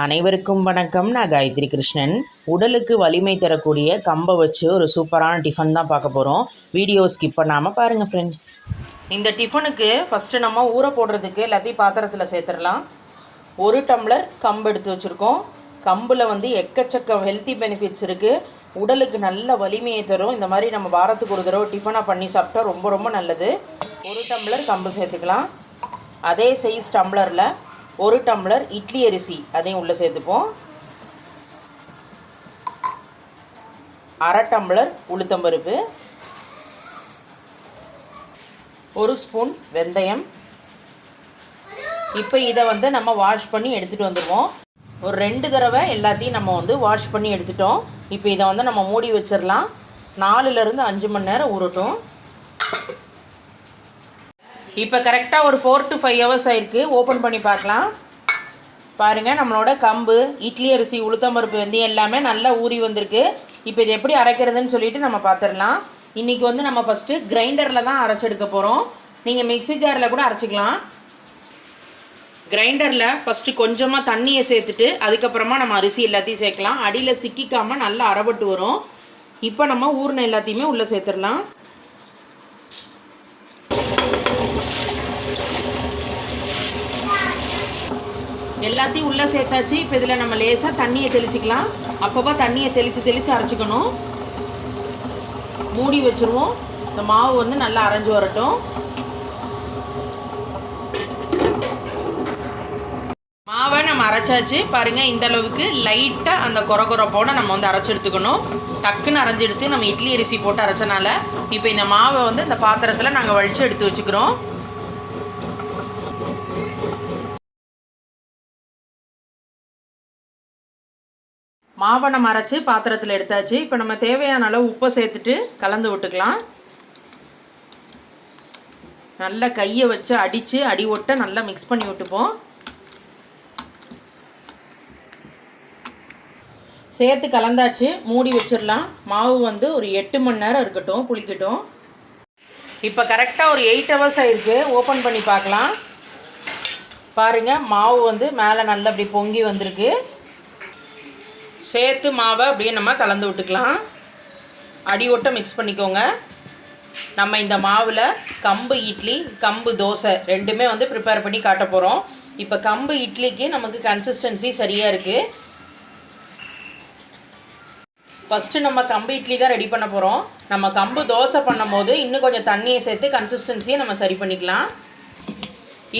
அனைவருக்கும் வணக்கம். நான் காயத்ரி கிருஷ்ணன். உடலுக்கு வலிமை தரக்கூடிய கம்பை வச்சு ஒரு சூப்பரான டிஃபன் தான் பார்க்க போகிறோம் வீடியோ ஸ்கிப் பண்ணாமல் பாருங்கள் ஃப்ரெண்ட்ஸ் இந்த டிஃபனுக்கு ஃபஸ்ட்டு நம்ம ஊற போடுறதுக்கு எல்லாத்தையும் பாத்திரத்தில் சேர்த்துடலாம். ஒரு டம்ளர் கம்பு எடுத்து வச்சுருக்கோம். கம்பில் வந்து எக்கச்சக்க ஹெல்த்தி பெனிஃபிட்ஸ் இருக்குது உடலுக்கு நல்ல வலிமையை தரும். இந்த மாதிரி நம்ம வாரத்துக்கு ஒரு தடவை டிஃபனாக பண்ணி சாப்பிட்டா ரொம்ப ரொம்ப நல்லது. ஒரு டம்ளர் கம்பு சேர்த்துக்கலாம். அதே சைஸ் டம்ளரில் ஒரு டம்ளர் இட்லி அரிசி அதையும் உள்ளே சேர்த்துப்போம். அரை டம்ளர் உளுத்தம்பருப்பு. ஒரு ஸ்பூன் வெந்தயம். இப்போ இதை வந்து நம்ம வாஷ் பண்ணி எடுத்துகிட்டு வந்துடுவோம் ஒரு ரெண்டு தடவை எல்லாத்தையும் நம்ம வந்து வாஷ் பண்ணி எடுத்துட்டோம். இப்போ இதை வந்து நம்ம மூடி வச்சிடலாம் நாலுலேருந்து அஞ்சு மணி நேரம் ஊறட்டும். இப்போ கரெக்டாக ஒரு ஃபோர் டு ஃபைவ் ஹவர்ஸ் ஆயிருக்கு. ஓப்பன் பண்ணி பார்க்கலாம். பாருங்கள் நம்மளோட கம்பு இட்லி அரிசி உளுத்தம்பருப்பு வந்து எல்லாமே நல்லா ஊறி வந்திருக்கு. இப்போ இது எப்படி அரைக்கிறதுன்னு சொல்லிட்டு நம்ம பார்த்துடலாம் இன்றைக்கி வந்து நம்ம ஃபஸ்ட்டு கிரைண்டரில் தான் அரைச்செடுக்க போகிறோம் நீங்கள் மிக்ஸி ஜாரில் கூட அரைச்சிக்கலாம். கிரைண்டரில் ஃபஸ்ட்டு கொஞ்சமாக தண்ணியை சேர்த்துட்டு அதுக்கப்புறமா நம்ம அரிசி எல்லாத்தையும் சேர்க்கலாம். அடியில் சிக்கிக்காமல் நல்லா அரைபட்டு வரும். இப்போ நம்ம ஊர்ன எல்லாத்தையுமே உள்ளே சேர்த்துடலாம். எல்லாத்தையும் உள்ளே சேர்த்தாச்சு. இப்போ இதில் நம்ம லேசாக தண்ணியை தெளிச்சிக்கலாம். அப்பப்போ தண்ணியை தெளித்து தெளித்து அரைச்சிக்கணும். மூடி வச்சுருவோம். இந்த மாவு வந்து நல்லா அரைஞ்சு வரட்டும். மாவை நம்ம அரைச்சாச்சு. பாருங்கள் இந்த அளவுக்கு லைட்டாக அந்த கொர கொரப்போட நம்ம வந்து அரைச்சி எடுத்துக்கணும். டக்குன்னு அரைஞ்சி எடுத்து நம்ம இட்லி அரிசி போட்டு அரைச்சனால இப்போ இந்த மாவை வந்து இந்த பாத்திரத்தில் நாங்கள் வலிச்சு எடுத்து வச்சுக்கிறோம். மாவை நம்ம அரைச்சி பாத்திரத்தில் எடுத்தாச்சு. இப்போ நம்ம தேவையான அளவு உப்பை சேர்த்துட்டு கலந்து விட்டுக்கலாம். நல்லா கையை வச்சு அடித்து அடி ஒட்ட நல்லா மிக்ஸ் பண்ணி விட்டுப்போம். சேர்த்து கலந்தாச்சு. மூடி வச்சிடலாம். மாவு வந்து ஒரு எட்டு மணி நேரம் இருக்கட்டும் புளிக்கட்டும். இப்போ கரெக்டாக ஒரு எயிட் ஹவர்ஸ் ஆயிருக்கு. ஓப்பன் பண்ணி பார்க்கலாம். பாருங்கள் மாவு வந்து மேலே நல்லா அப்படி பொங்கி வந்திருக்கு. சேர்த்து மாவை அப்படியே நம்ம கலந்து விட்டுக்கலாம். அடி ஒட்ட மிக்ஸ் பண்ணிக்கோங்க. நம்ம இந்த மாவில் கம்பு இட்லி கம்பு தோசை ரெண்டுமே வந்து ப்ரிப்பேர் பண்ணி காட்ட போகிறோம் இப்போ கம்பு இட்லிக்கு நமக்கு கன்சிஸ்டன்சி சரியாக இருக்குது ஃபஸ்ட்டு நம்ம கம்பு இட்லி தான் ரெடி பண்ண போகிறோம் நம்ம கம்பு தோசை பண்ணும்போது இன்னும் கொஞ்சம் தண்ணியை சேர்த்து கன்சிஸ்டன்சியை நம்ம சரி பண்ணிக்கலாம்.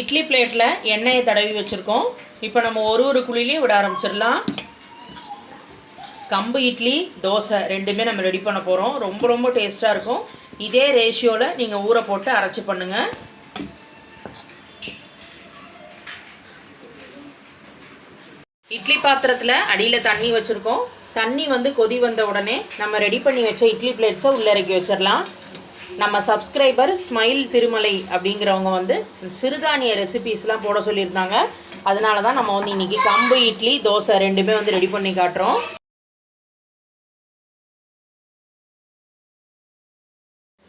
இட்லி பிளேட்டில் எண்ணெயை தடவி வச்சுருக்கோம். இப்போ நம்ம ஒரு ஒரு குழிலையும் விட ஆரம்பிச்சிடலாம். கம்பு இட்லி தோசை ரெண்டுமே நம்ம ரெடி பண்ண போகிறோம் ரொம்ப ரொம்ப டேஸ்ட்டாக இருக்கும். இதே ரேஷியோவில் நீங்கள் ஊற போட்டு அரைச்சி பண்ணுங்கள் இட்லி பாத்திரத்தில் அடியில் தண்ணி வச்சுருக்கோம். தண்ணி வந்து கொதி வந்த உடனே நம்ம ரெடி பண்ணி வச்ச இட்லி பிளேட்ஸை உள்ளே இறக்கி வச்சிடலாம். நம்ம சப்ஸ்கிரைபர் ஸ்மைல் திருமலை அப்படிங்கிறவங்க வந்து சிறுதானிய ரெசிபீஸ்லாம் போட சொல்லியிருந்தாங்க. அதனால தான் நம்ம வந்து இன்றைக்கி கம்பு இட்லி தோசை ரெண்டுமே வந்து ரெடி பண்ணி காட்டுறோம்.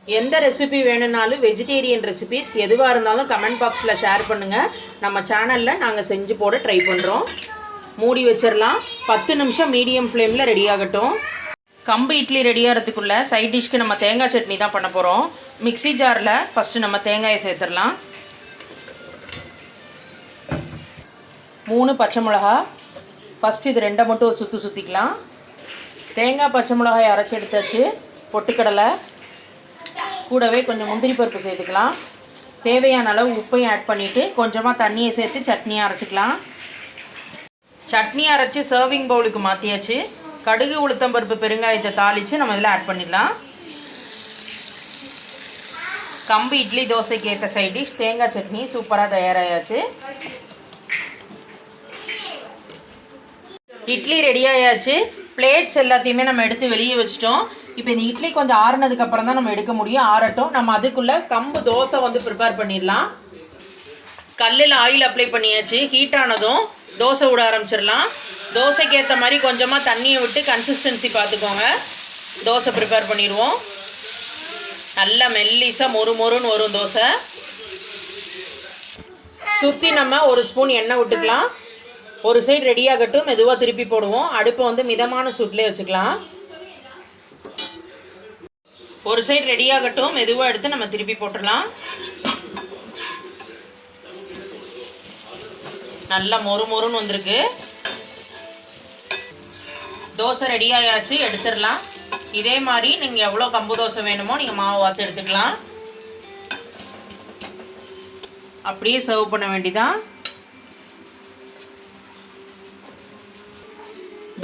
எந்த ரெசிபி வேணும்னாலும் வெஜிடேரியன் ரெசிபிஸ் எதுவாக இருந்தாலும் கமெண்ட் பாக்ஸில் ஷேர் பண்ணுங்கள் நம்ம சேனலில் நாங்கள் செஞ்சு போட ட்ரை பண்ணுறோம் மூடி வச்சிடலாம் பத்து நிமிஷம் மீடியம் ஃப்ளேமில் ரெடி ஆகட்டும். கம்பு இட்லி ரெடியாகிறதுக்குள்ளே சைட் டிஷ்க்கு நம்ம தேங்காய் சட்னி தான் பண்ண போகிறோம் மிக்ஸி ஜாரில் ஃபஸ்ட்டு நம்ம தேங்காயை சேர்த்துடலாம் மூணு பச்சை மிளகா. ஃபஸ்ட்டு இது ரெண்டை மட்டும் சுற்றி சுற்றிக்கலாம் தேங்காய் பச்சை மிளகாய் அரைச்சி எடுத்தாச்சு. பொட்டுக்கடலை. கூடவே கொஞ்சம் முந்திரி பருப்பு சேர்த்துக்கலாம். தேவையான அளவு உப்பையும் ஆட் பண்ணிவிட்டு கொஞ்சமாக தண்ணியை சேர்த்து சட்னியை அரைச்சிக்கலாம். சட்னி அரைச்சி சர்விங் பவுலுக்கு மாற்றியாச்சு கடுகு உளுத்தம்பருப்பு பெருங்காயத்தை தாளித்து நம்ம இதில் ஆட் பண்ணிடலாம். கம்பு இட்லி தோசைக்கு ஏற்ற சைட் டிஷ் தேங்காய் சட்னி சூப்பராக தயாராகியாச்சு இட்லி ரெடி ஆயாச்சு. பிளேட்ஸ் எல்லாத்தையுமே நம்ம எடுத்து வெளியே வச்சிட்டோம். இப்போ இந்த இட்லி கொஞ்சம் ஆறுனதுக்கு அப்புறம் தான் நம்ம எடுக்க முடியும். ஆறட்டும். நம்ம அதுக்குள்ளே கம்பு தோசை வந்து ப்ரிப்பேர் பண்ணிடலாம். கல்லில் ஆயில் அப்ளை பண்ணியாச்சு. ஹீட் ஆனதும் தோசை விட ஆரம்பிச்சிடலாம். தோசைக்கு ஏற்ற மாதிரி கொஞ்சமாக தண்ணியை விட்டு கன்சிஸ்டன்சி பார்த்துக்கோங்க. தோசை ப்ரிப்பேர் பண்ணிடுவோம். நல்லா மெல்லிசாக மொறு மொறுன்னு வரும் தோசை. சுற்றி நம்ம ஒரு ஸ்பூன் எண்ணெய் விட்டுக்கலாம். ஒரு சைடு ரெடி ஆகட்டும் மெதுவாக திருப்பி போடுவோம். அடுப்பை வந்து மிதமான சூட்லேயே வச்சுக்கலாம். ஒரு சைடு ரெடி ஆகட்டும் மெதுவாக எடுத்து நம்ம திருப்பி போட்டுடலாம். நல்லா மொறு மொறுன்னு வந்திருக்கு. தோசை ரெடி ஆயாச்சு எடுத்துடலாம். இதே மாதிரி நீங்கள் எவ்வளோ கம்பு தோசை வேணுமோ நீங்கள் மாவு வாத்து எடுத்துக்கலாம். அப்படியே சர்வ் பண்ண வேண்டிதான்.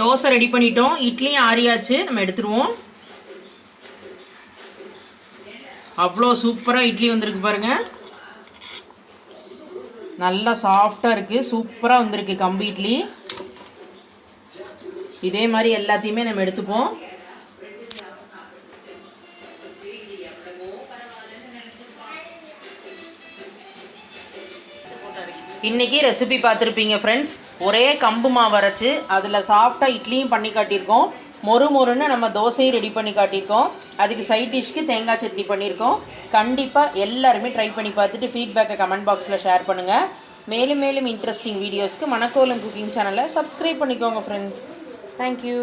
தோசை ரெடி பண்ணிட்டோம். இட்லியும் ஆறியாச்சு நம்ம எடுத்துருவோம். அவ்வளோ சூப்பராக இட்லி வந்திருக்கு பாருங்கள் நல்லா சாஃப்டாக இருக்குது சூப்பராக வந்திருக்கு கம்பு இட்லி. இதே மாதிரி எல்லாத்தையுமே நம்ம எடுத்துப்போம். இன்றைக்கி ரெசிபி பார்த்துருப்பீங்க ஃப்ரெண்ட்ஸ் ஒரே கம்பு மாவு அரைச்சி அதில் சாஃப்டாக இட்லியும் பண்ணி காட்டியிருக்கோம். மொறு மொறுன்னு நம்ம தோசையும் ரெடி பண்ணி காட்டியிருக்கோம். அதுக்கு சைட் டிஷ்க்கு தேங்காய் சட்னி பண்ணியிருக்கோம். கண்டிப்பாக எல்லாருமே ட்ரை பண்ணி பார்த்துட்டு ஃபீட்பேக்கை கமெண்ட் பாக்ஸில் ஷேர் பண்ணுங்கள் மேலும் மேலும் இன்ட்ரெஸ்டிங் வீடியோஸ்க்கு மணக்கோலம் குக்கிங் சேனலை சப்ஸ்கிரைப் பண்ணிக்கோங்க ஃப்ரெண்ட்ஸ் தேங்க்யூ